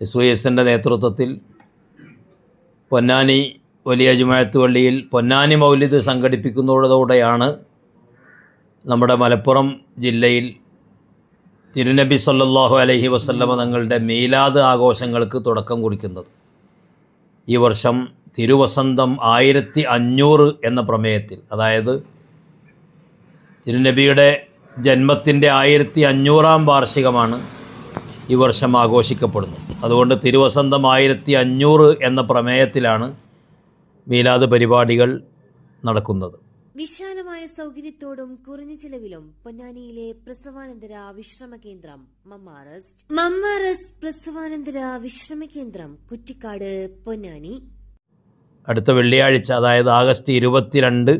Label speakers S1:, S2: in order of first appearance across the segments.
S1: S Y എസിന്റെ നേതൃത്വത്തിൽ പൊന്നാനി വലിയ ജുമായത്ത് പള്ളിയിൽ പൊന്നാനി മൗലിദ് സംഘടിപ്പിക്കുന്നതോടെയാണ് നമ്മുടെ മലപ്പുറം ജില്ലയിൽ തിരുനബി സല്ലാഹു അലഹി വസല്ലമ തങ്ങളുടെ മീലാദ് ആഘോഷങ്ങൾക്ക് തുടക്കം കുറിക്കുന്നത്. ഈ വർഷം തിരുവസന്തം ആയിരത്തി അഞ്ഞൂറ് എന്ന പ്രമേയത്തിൽ അതായത് തിരുനബിയുടെ ജന്മത്തിന്റെ ആയിരത്തി അഞ്ഞൂറാം വാർഷികമാണ് ഈ വർഷം ആഘോഷിക്കപ്പെടുന്നു. അതുകൊണ്ട് തിരുവസന്തം ആയിരത്തി അഞ്ഞൂറ് എന്ന പ്രമേയത്തിലാണ് മീലാദ് പരിപാടികൾ നടക്കുന്നത്.
S2: വിശാലമായ സൗകര്യത്തോടും കുറഞ്ഞ ചിലവിലും പൊന്നാനിയിലെ പ്രസവാനന്തര വിശ്രമ കേന്ദ്രം മമ്മാറസ്റ്റ്. മമ്മാറസ്റ്റ് പ്രസവാനന്തര വിശ്രമ കേന്ദ്രം കുറ്റിക്കാട് പൊന്നാനി.
S1: അടുത്ത വെള്ളിയാഴ്ച അതായത് ആഗസ്റ്റ് ഇരുപത്തിരണ്ട്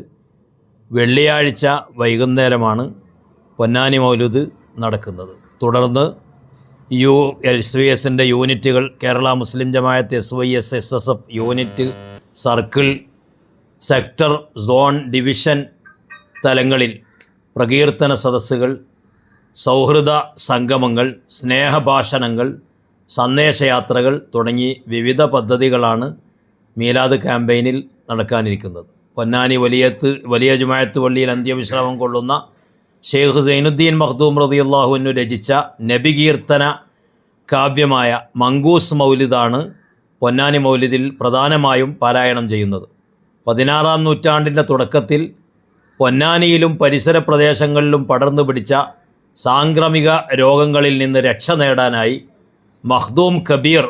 S1: വെള്ളിയാഴ്ച വൈകുന്നേരമാണ് പൊന്നാനി മൗലുദ് നടക്കുന്നത്. തുടർന്ന് യു എസ് സി എസിന്റെ യൂണിറ്റുകൾ Kerala Muslim Jamaat S Y S S S F unit circle sector zone division തലങ്ങളിൽ പ്രകീർത്തന സദസ്സുകൾ സൗഹൃദ സംഗമങ്ങൾ സ്നേഹഭാഷണങ്ങൾ സന്ദേശയാത്രകൾ തുടങ്ങി വിവിധ പദ്ധതികളാണ് മീലാദ് ക്യാമ്പയിനിൽ നടക്കാനിരിക്കുന്നത്. പൊന്നാനി വലിയത്ത് വലിയ ജുമായത്ത് പള്ളിയിൽ അന്ത്യവിശ്രമം കൊള്ളുന്ന ഷെയ്ഖ് സൈനുദ്ദീൻ മഖ്ദൂം എന്നു രചിച്ച നബികീർത്തന കാവ്യമായ മങ്കൂസ് മൗലിദാണ് പൊന്നാനി മൗലിദിൽ പ്രധാനമായും പാരായണം ചെയ്യുന്നത്. പതിനാറാം നൂറ്റാണ്ടിന്റെ തുടക്കത്തിൽ പൊന്നാനിയിലും പരിസര പ്രദേശങ്ങളിലും പടർന്നു പിടിച്ച സാംക്രമിക രോഗങ്ങളിൽ നിന്ന് രക്ഷ നേടാനായി മഖ്ദൂം കബീർ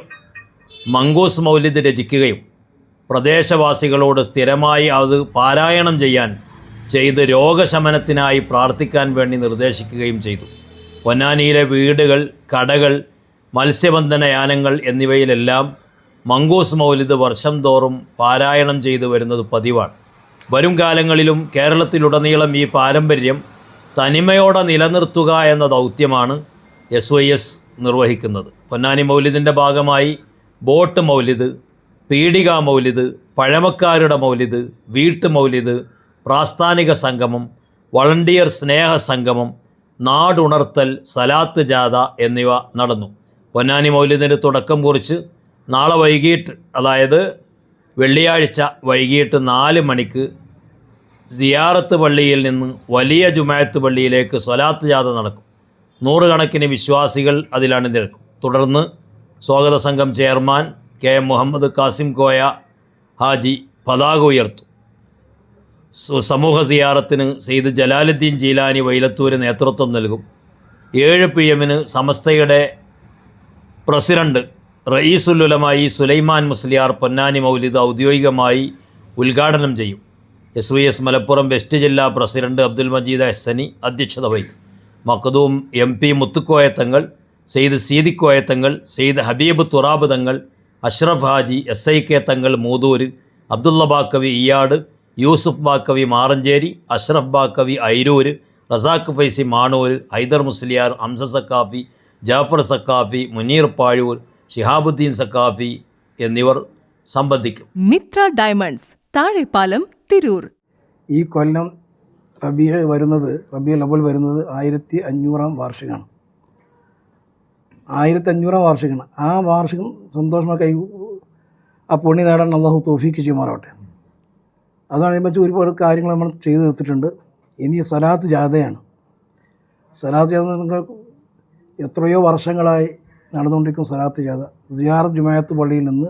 S1: മങ്കൂസ് മൗലിദ് രചിക്കുകയും പ്രദേശവാസികളോട് സ്ഥിരമായി അത് പാരായണം ചെയ്യാൻ ചെയ്ത് രോഗശമനത്തിനായി പ്രാർത്ഥിക്കാൻ വേണ്ടി നിർദ്ദേശിക്കുകയും ചെയ്തു. പൊന്നാനിയിലെ വീടുകൾ കടകൾ മത്സ്യബന്ധന യാനങ്ങൾ എന്നിവയിലെല്ലാം മങ്കൂസ് മൗലിദ് വർഷം തോറും പാരായണം ചെയ്തു വരുന്നത് പതിവാണ്. വരും കാലങ്ങളിലും കേരളത്തിലുടനീളം ഈ പാരമ്പര്യം തനിമയോടെ നിലനിർത്തുക എന്ന ദൗത്യമാണ് എസ് വൈ എസ് നിർവഹിക്കുന്നത്. പൊന്നാനി മൗലിദിന്റെ ഭാഗമായി ബോട്ട് മൗലിദ് പീഡിക മൗലിദ് പഴമക്കാരുടെ മൗലിദ് വീട്ട് മൗലിദ് പ്രാസ്ഥാനിക സംഗമം വളണ്ടിയർ സ്നേഹ സംഗമം നാടുണർത്തൽ സലാത്ത് ജാഥ എന്നിവ നടന്നു. പൊന്നാനി മൗലിദിന് തുടക്കം കുറിച്ച് നാളെ വൈകിട്ട് അതായത് വെള്ളിയാഴ്ച വൈകിട്ട് നാല് മണിക്ക് സിയാറത്ത് പള്ളിയിൽ നിന്ന് വലിയ ജുമായത്ത് പള്ളിയിലേക്ക് സ്വലാത്ത് ജാഥ നടക്കും. നൂറുകണക്കിന് വിശ്വാസികൾ അതിലാണ് നിൽക്കും തുടർന്ന് സ്വാഗത സംഘം chairman K M Muhammad Kasim Koya Haji പതാക ഉയർത്തും. സമൂഹ സിയാറത്തിന് സെയ്ദ് ജലാലുദ്ദീൻ ജീലാനി വൈലത്തൂര് നേതൃത്വം നൽകും. ഏഴ് പി എമ്മിന് സമസ്തയുടെ പ്രസിഡന്റ് റയീസുലുലമായി സുലൈമാൻ മുസ്ലിയാർ പൊന്നാനി മൗലിദ് ഔദ്യോഗികമായി ഉദ്ഘാടനം ചെയ്യും. S V S Malappuram west ജില്ലാ പ്രസിഡന്റ് അബ്ദുൽ മജീദ് ഹസനി അധ്യക്ഷത വഹിക്കും. Makhdoom M P Muthukoyathangal Sayyid Seedikoyathangal Sayyid Habeeb Thurab Thangal Ashraf Haji S I K Thangal Muthur Abdulla Baqavi ഇയാട് Yusuf Baqavi Maranchery Ashraf Baqavi ഐരൂര് Razak Faizy Manoor Hyder Musliyar Hamza Saqafi Jafar Saqafi Muneer Pazhoor Shihabuddin Saqafi എന്നിവർ സംബന്ധിക്കും.
S3: മിത്ര ഡയമണ്ട്സ് താഴെപ്പാലം തിരൂർ.
S4: ഈ കൊല്ലം റബിയ വരുന്നത് റബിയ ലവൽ വരുന്നത് ആയിരത്തി അഞ്ഞൂറാം വാർഷികമാണ്. ആയിരത്തി അഞ്ഞൂറാം വാർഷികമാണ്. ആ വാർഷികം സന്തോഷമായി കൈ ആ പുണ്യ നേടാൻ അള്ളാഹു തോഫിക്ക് ചെയ്യുമാറാവട്ടെ. അതനുബന്ധിച്ച് ഒരുപാട് കാര്യങ്ങൾ നമ്മൾ ചെയ്തു തീർത്തിട്ടുണ്ട്. ഇനി സലാത്ത് ജാഥയാണ്. സലാത്ത് ജാഥ നിങ്ങൾ എത്രയോ വർഷങ്ങളായി നടന്നുകൊണ്ടിരിക്കുന്ന സലാത്ത് ജാഥ. സിയാറത്ത് ജുമായത്ത് പള്ളിയിൽ നിന്ന്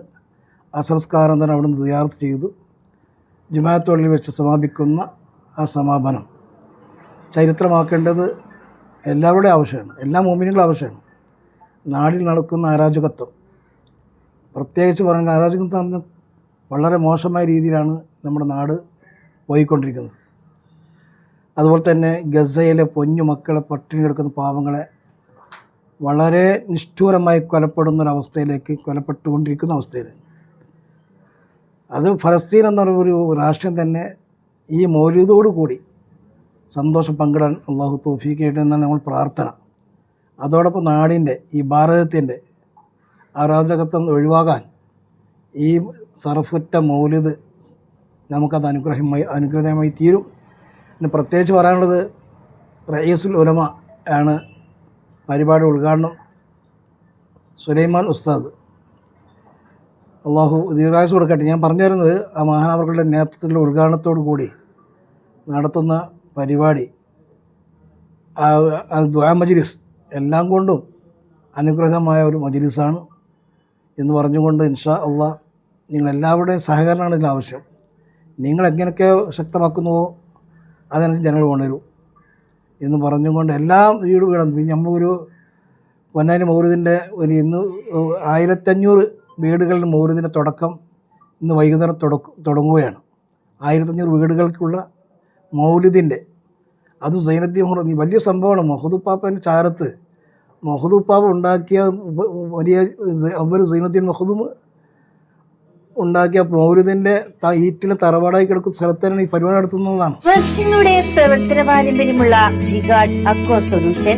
S4: അസംസ്കാരം തന്നെ അവിടെ നിന്ന് സിയാറത്ത് ചെയ്തു. ജുമാഅത്ത് പള്ളിയിൽ വെച്ച് സമാപിക്കുന്ന ആ സമാപനം. ചരിത്രമാക്കേണ്ടത് എല്ലാവരുടെയും ആവശ്യമാണ്. എല്ലാ മോമിനികളും ആവശ്യമാണ്. നാടിൽ നടക്കുന്ന അരാജകത്വം. പ്രത്യേകിച്ച് പറയുന്നത് അരാജകത്വം വളരെ മോശമായ രീതിയിലാണ് നമ്മുടെ നാട് പോയിക്കൊണ്ടിരിക്കുന്നത്. അതുപോലെ തന്നെ ഗസയിലെ പൊന്നു മക്കളെ പട്ടിണി കിടക്കുന്ന പാവങ്ങളെ വളരെ നിഷ്ഠൂരമായി കൊലപ്പെടുന്ന ഒരവസ്ഥയിലേക്ക് കൊലപ്പെട്ടുകൊണ്ടിരിക്കുന്ന അവസ്ഥയിൽ അത് ഫലസ്തീൻ എന്ന ഒരു രാഷ്ട്രം തന്നെ ഈ കൂടി സന്തോഷം പങ്കിടാൻ അള്ളാഹു തോഫീക്കായിട്ട് എന്നാണ് നമ്മൾ പ്രാർത്ഥന. അതോടൊപ്പം നാടിന്റെ ഈ ഭാരതത്തിന്റെ അരാജകത്വം ഒഴിവാകാൻ ഈ സർഫുറ്റ മൗലിദ് നമുക്കത് അനുഗ്രഹമായി അനുഗ്രഹമായി തീരും. പിന്നെ പ്രത്യേകിച്ച് പറയാനുള്ളത് റയീസുൽ ഉലമ ആണ് പരിപാടി ഉദ്ഘാടനം സുലൈമാൻ ഉസ്താദ്. അള്ളാഹു ദീർഘായുസ് കൊടുക്കട്ടെ. ഞാൻ പറഞ്ഞു വരുന്നത് ആ മഹാനവർക്കളുടെ നേതൃത്വത്തിലുള്ള ഉദ്ഘാടനത്തോടു കൂടി നടത്തുന്ന പരിപാടി ദ്വാ മജിലിസ് എല്ലാം കൊണ്ടും അനുഗ്രഹമായ ഒരു മജിലിസാണ് എന്ന് പറഞ്ഞുകൊണ്ട് ഇൻഷാ അള്ളാഹ് നിങ്ങളെല്ലാവരുടെയും സഹകരണമാണ് ഇതിൽ ആവശ്യം. നിങ്ങൾ എങ്ങനെയൊക്കെ ശക്തമാക്കുന്നുവോ അതനുസരിച്ച് ജനങ്ങൾ ഉണരും എന്ന് പറഞ്ഞുകൊണ്ട് എല്ലാം വീട് വീടും പിന്നെ നമ്മളൊരു പൊന്നാനി മൗര്യത്തിന്റെ ഒരു ഇന്ന് ആയിരത്തഞ്ഞൂറ് വീടുകളിൽ മൗര്യത്തിന്റെ തുടക്കം ഇന്ന് വൈകുന്നേരം തുടക്ക തുടങ്ങുകയാണ്. ആയിരത്തഞ്ഞൂറ് വീടുകൾക്കുള്ള മൗലിദിന്റെ അത് സൈനദ്ദീൻ മുഹമ്മദ് വലിയ സംഭവമാണ്. മൊഹദുപ്പാപ്പന്റെ ചാരത്ത് മഹദുപ്പാപ്പ ഉണ്ടാക്കിയ വലിയ അവർ സൈനുദ്ദീൻ മൊഹദും ഉണ്ടാക്കിയ മൗലിദിന്റെ ഈറ്റിലെ തറവാടായി കിടക്കുന്ന സ്ഥലത്താണ് ഈ പരിപാടി നടത്തുന്നതാണ്
S5: പ്രവർത്തന പാരമ്പര്യമുള്ള ജിഗാഡ് സൊല്യൂഷൻ